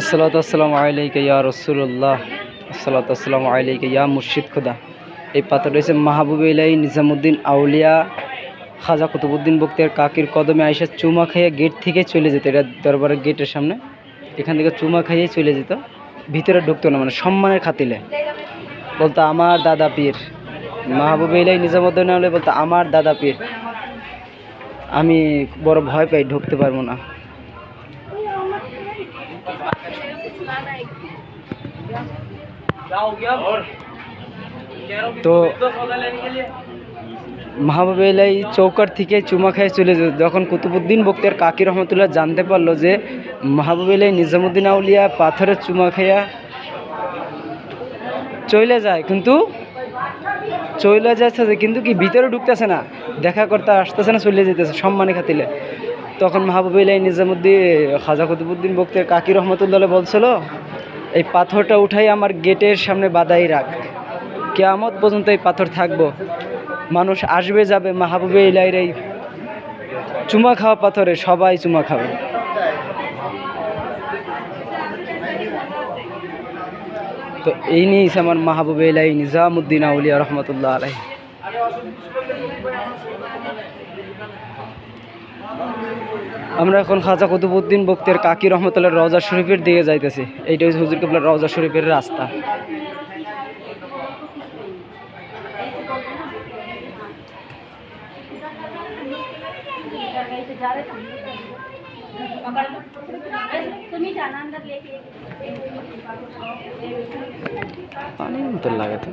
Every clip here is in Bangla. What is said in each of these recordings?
আসসালাতু আসসালামু আলাইকা ইয়া রসুল্লাহ আসসালাতু আসসালামু আলাইকা ইয়া মুর্শিদ খুদা। এই পাথরটা হচ্ছে মাহবুব ইলাই নিজামুদ্দিন আউলিয়া, খাজা কুতুবুদ্দিন বক্তিয়ার কাকির কদমে আইসা চুমা খাইয়ে গেট থেকে চলে যেত। এটা দরবারের গেটের সামনে। এখান থেকে চুমা খাইয়ে চলে যেত। ভিতরে ঢুকতো না মানে সম্মানের খাতিলে। বলতো, আমার দাদা পীর। মাহবুব ইলাই নিজামুদ্দিন আউলিয়া বলতো, আমার দাদা পীর। আমি বড় ভয় পাই, ঢুকতে পারব না। তো মাহবুবেলাই চৌকার থেকে চুমা খেয়ে চলে যেত যখন কুতুবুদ্দিন বক্তিয়ার কাকি রহমতুল্লাহ জানতে পারল যে মাহবুবেলাই নিজামুদ্দিন আউলিয়া পাথরের চুমা খাইয়া চলে যায় কিন্তু চলে যাচ্ছে যে কিন্তু কি ভিতরে ঢুকতেছে না? দেখা করতে আসতেছে না চলে যেতেছে সম্মানে খাতিলে তখন মাহবুবিল্লাহ নিজামুদ্দিন খাজা কুতুবুদ্দিন বক্তের কাকি রহমতুল্লাহ বলছিল এই পাথরটা উঠাই আমার গেটের সামনে বাদাই রাখ। কেয়ামত পর্যন্ত এই পাথর থাকব। মানুষ আসবে, যাবে, মাহবুবে ইলাইর এই চুমা খাওয়া পাথরে সবাই চুমা খাবে। তো এই নিয়েছে আমার মাহবুবে ইলাই নিজামুদ্দিন আউলিয়া রহমতুল্লাহ আলাই আমরা এখন খাজা কুতুবুদ্দিন বক্তের কাকি রহমতুল্লাহ রজা শরীফের দিকে যাইতেছি। এইটা হচ্ছে হুজুর কিবলার রজা শরীফের রাস্তা। পানির লাগে তো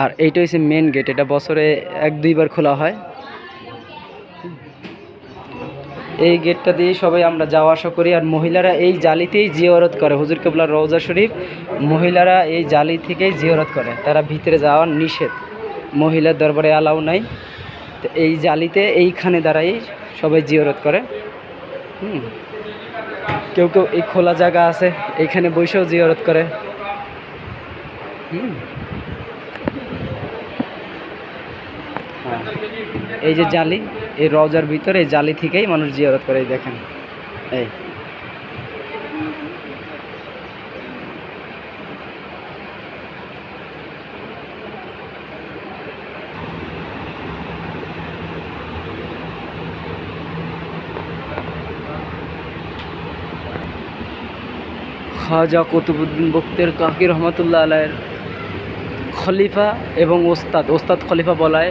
আর এইটা হচ্ছে মেন গেট এটা বছরে এক, দুইবার খোলা হয়। এই গেটটা দিয়ে সবাই আমরা যাওয়া আসা করি, আর মহিলারা এই জালিতেই জিয়ারত করে। হুজুর কেবলা রওজা শরীফ, মহিলারা এই জালি থেকেই জিয়ারত করে। তারা ভিতরে যাওয়ার নিষেধ। মহিলার দরবারে অ্যালাউ নাই। তো এই জালিতে এইখানে দাঁড়াই সবাই জিয়ারত করে। হুম। কেউ কেউ এই খোলা জায়গা আছে এইখানে বসেও জিয়ারত করে। হুম হ্যাঁ এই যে জালি, এই রওজার ভিতরে, এই জালি থেকেই মানুষ জিয়ারত করে দেখেন। এই। খাজা কুতুবুদ্দিন বক্তের কাকি রহমতুল্লাহ আলাইয়ের খলিফা এবং ওস্তাদ ওস্তাদ খলিফা বলায়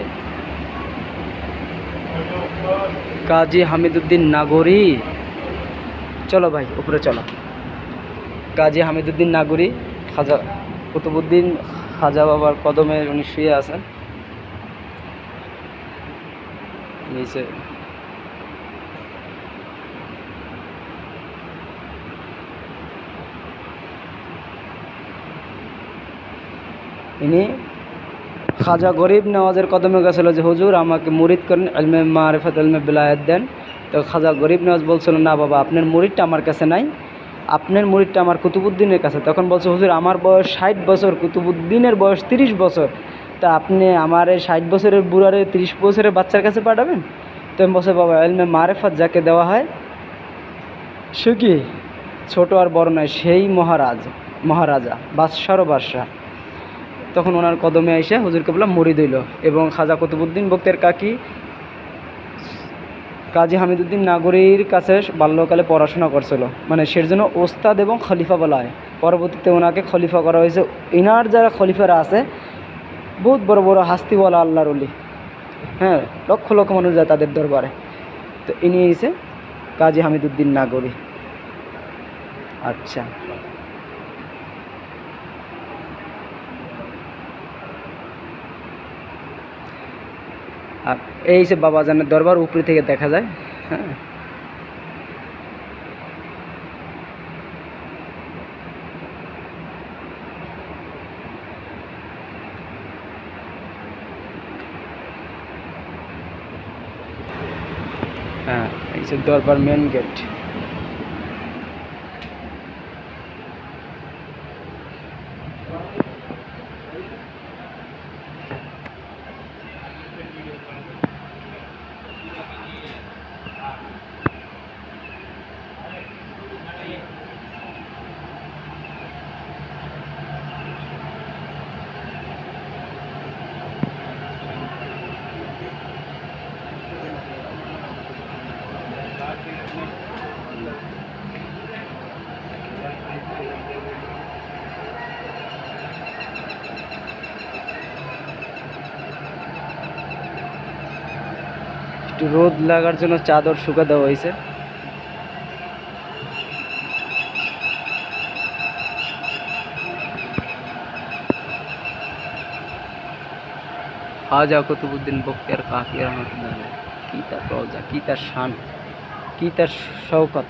কাজী হামিদুদ্দিন নাগরি। চলো ভাই, উপরে চলো। কাজী হামিদুদ্দিন নাগরি, খাজা কুতুবুদ্দিন খাজা বাবার কদমে উনি শুয়ে আছেন। নিচে। ইনি খাজা গরিব নওয়াজের কদমে গেছিল যে, হুজুর, আমাকে মুরিদ করেন আলমে মারেফত আলমে বিলায়ত দেন। তো খাজা গরিব নওয়াজ বলছিল, না বাবা, আপনার মুরিদটা আমার কাছে নাই। আপনার মুরিদটা আমার কুতুবুদ্দিনের কাছে। তখন বলছে, হুজুর, আমার বয়স ষাট বছর, কুতুবুদ্দিনের বয়স তিরিশ বছর। তা আপনি আমার এই ষাট বছরের বুড়ারে তিরিশ বছরের বাচ্চার কাছে পাঠাবেন? তো আমি বলছে, বাবা আলমে মারেফত যাকে দেওয়া হয়, সে কি? ছোটো আর বড় নয়, সেই মহারাজ, মহারাজা বাদশারও বাদশাহ। তখন ওনার কদমে এসে হুজুর কেবলা মরি দিল এবং খাজা কুতুবুদ্দিন বক্তের কাকি কাজী হামিদুদ্দিন নাগরীর কাছে বাল্যকালে পড়াশোনা করছিল। মানে সের জন্য ওস্তাদ এবং খলিফা বলা হয় পরবর্তীতে ওনাকে খলিফা করা হয়েছে। ইনার যারা খলিফারা আছে, বহুত বড় বড় হাস্তি বলা আল্লাহর অলি হ্যাঁ লক্ষ লক্ষ মানুষ যায় তাদের দরবারে। তো ইনি এসে কাজী হামিদুদ্দিন নাগরী। আচ্ছা। আর এই যে বাবাজানের দরবার উপরে থেকে দেখা যায় হ্যাঁ। হ্যাঁ এই যে দরবার মেন গেট একটু রোদ লাগার জন্য চাদর শুকা দেওয়া হয়েছে। খাজা কুতুবুদ্দিন বক্তিয়ার কাকি রহমতুল্লাহ কী তার রজা কি তার শান, কী তার শৌকত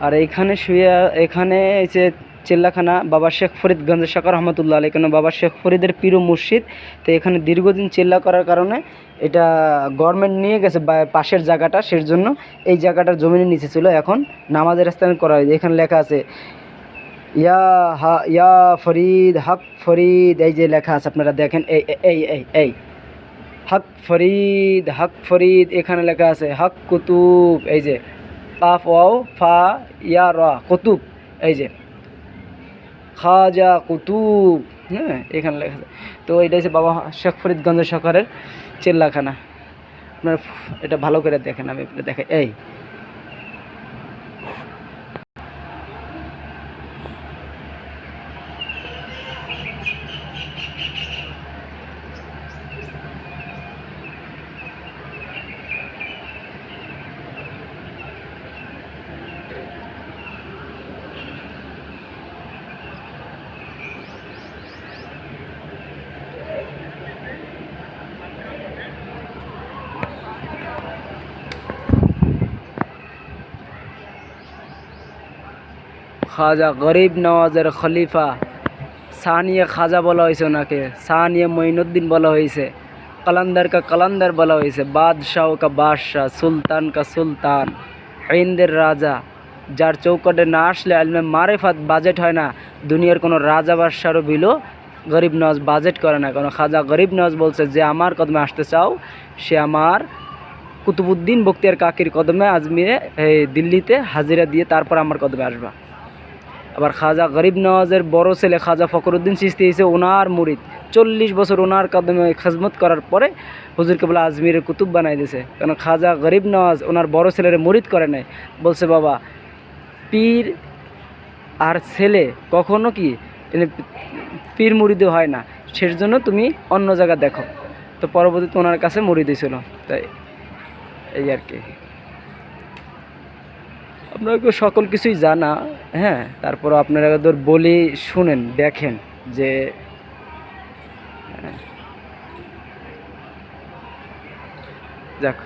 আর এইখানে শুয়ে, এখানে এই যে চিল্লাখানা বাবা শেখ ফরিদ গঞ্জ শাকর রহমতুল্লাহ আলী কেন বাবা শেখ ফরিদের পিরু মুর্শিদ। তো এখানে দীর্ঘদিন চিল্লা করার কারণে এটা গভর্নমেন্ট নিয়ে গেছে পাশের জায়গাটা সের জন্য এই জায়গাটার জমিনের নিচে ছিল। এখন নামাজের স্থান করা হয়েছে। এখানে লেখা আছে, ইয়া হা, ইয়া ফরিদ, হক ফরিদ, এই যে লেখা আছে, আপনারা দেখেন, এই- এই এই এই, হক ফরিদ হক ফরিদ, এখানে লেখা আছে, হক কুতুব, এই যে কাফ, ওয়াও, ফা, ইয়া, রা, কুতুব, এই যে। খাজা, কুতুব হ্যাঁ এখানে লেখা তো এটা হচ্ছে বাবা শেখ ফরিদগঞ্জ সরকারের চিল্লাখানা। আপনার এটা ভালো করে দেখেন, আমি দেখাই। দেখে এই খাজা গরিব নওয়াজের খলিফা। সানিয়ে খাজা বলা হয়েছে ওনাকে। সানিয়ে মঈনুদ্দিন বলা হয়েছে। কালান্দার কা কালান্দার বলা হয়েছে। বাদশাহ কা বাদশাহ সুলতান কা সুলতান, হিন্দের রাজা। যার চৌকটে না আসলে আলমে মারেফাত বাজেট হয় না। দুনিয়ার কোনো রাজা বাদশারও বিলো গরিব নওয়াজ বাজেট করে না। কারণ খাজা গরিব নওয়াজ বলছে, যে আমার কদমে আসতে চাও, সে আমার কুতুবুদ্দিন বক্তিয়ার কাকির কদমে আজমিরে, এই দিল্লিতে হাজিরা দিয়ে তারপর আমার কদমে আসবা। আবার খাজা গরিব নওয়াজের বড় ছেলে খাজা ফখরুদ্দিন চিস্তি হয়েছে ওনার মুরিদ। চল্লিশ বছর ওনার কাদমে খেজমত করার পরে হুজুরকে বলে আজমিরের কুতুব বানাই দিয়েছে কারণ খাজা গরিব নওয়াজ ওনার বড় ছেলের মুরিদ করে নাই। বলছে, বাবা, পীর আর ছেলে কখনো কি পীর মুরিদে হয় না। সের জন্য তুমি অন্য জায়গা দেখো। তো পরবর্তীতে ওনার কাছে মুড়ি ছিল তাই এই আর কি। আপনারা কেউ সকল কিছুই জানা হ্যাঁ তারপর আপনারা ধর বলি, শুনেন, দেখেন যে হ্যাঁ। যাক